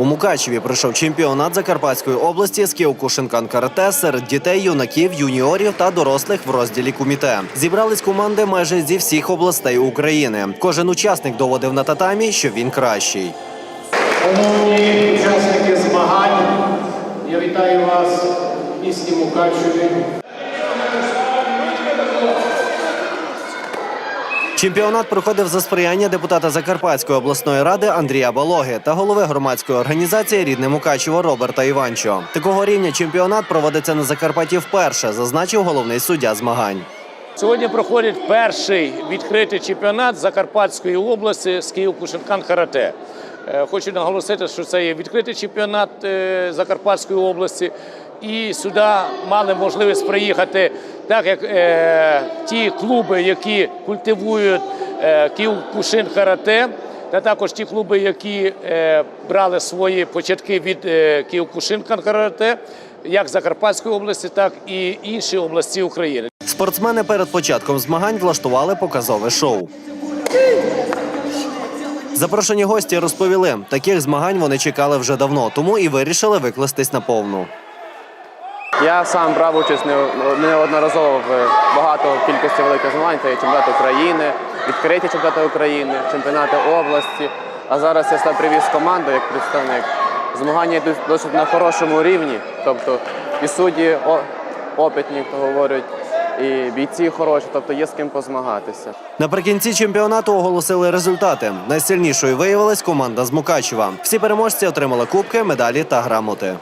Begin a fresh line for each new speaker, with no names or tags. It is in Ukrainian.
У Мукачеві пройшов чемпіонат Закарпатської області з кіокушинкан карате серед дітей, юнаків, юніорів та дорослих в розділі куміте. Зібрались команди майже зі всіх областей України. Кожен учасник доводив на татамі, що він кращий.
Шановні учасники змагань, я вітаю вас в місті Мукачеві.
Чемпіонат проходив за сприяння депутата Закарпатської обласної ради Андрія Балоги та голови громадської організації Рідне Мукачево Роберта Іванчо. Такого рівня чемпіонат проводиться на Закарпатті вперше, зазначив головний суддя змагань.
Сьогодні проходить перший відкритий чемпіонат Закарпатської області з Київ Кушенкан Карате. Е, Хочу наголосити, що це є відкритий чемпіонат е, Закарпатської області, і сюди мали можливість приїхати, так як е, ті клуби, які культивують е, Київ Кушин Карате, та також ті клуби, які е, брали свої початки від е, Київ Кушинкан Карате, як Закарпатської області, так і інші області України.
Спортсмени перед початком змагань влаштували показове шоу. Запрошені гості розповіли, таких змагань вони чекали вже давно, тому і вирішили викластись на повну.
Я сам брав участь неодноразово в багато кількості великих змагань. Це чемпіонат України, відкриті чемпіонати України, чемпіонати області. А зараз я сюди привіз команду як представник. Змагання йдуть досить на хорошому рівні. Тобто і судді опитні, як то говорять, і бійці хороші, тобто є з ким позмагатися.
Наприкінці чемпіонату оголосили результати. Найсильнішою виявилась команда з Мукачева. Всі переможці отримали кубки, медалі та грамоти.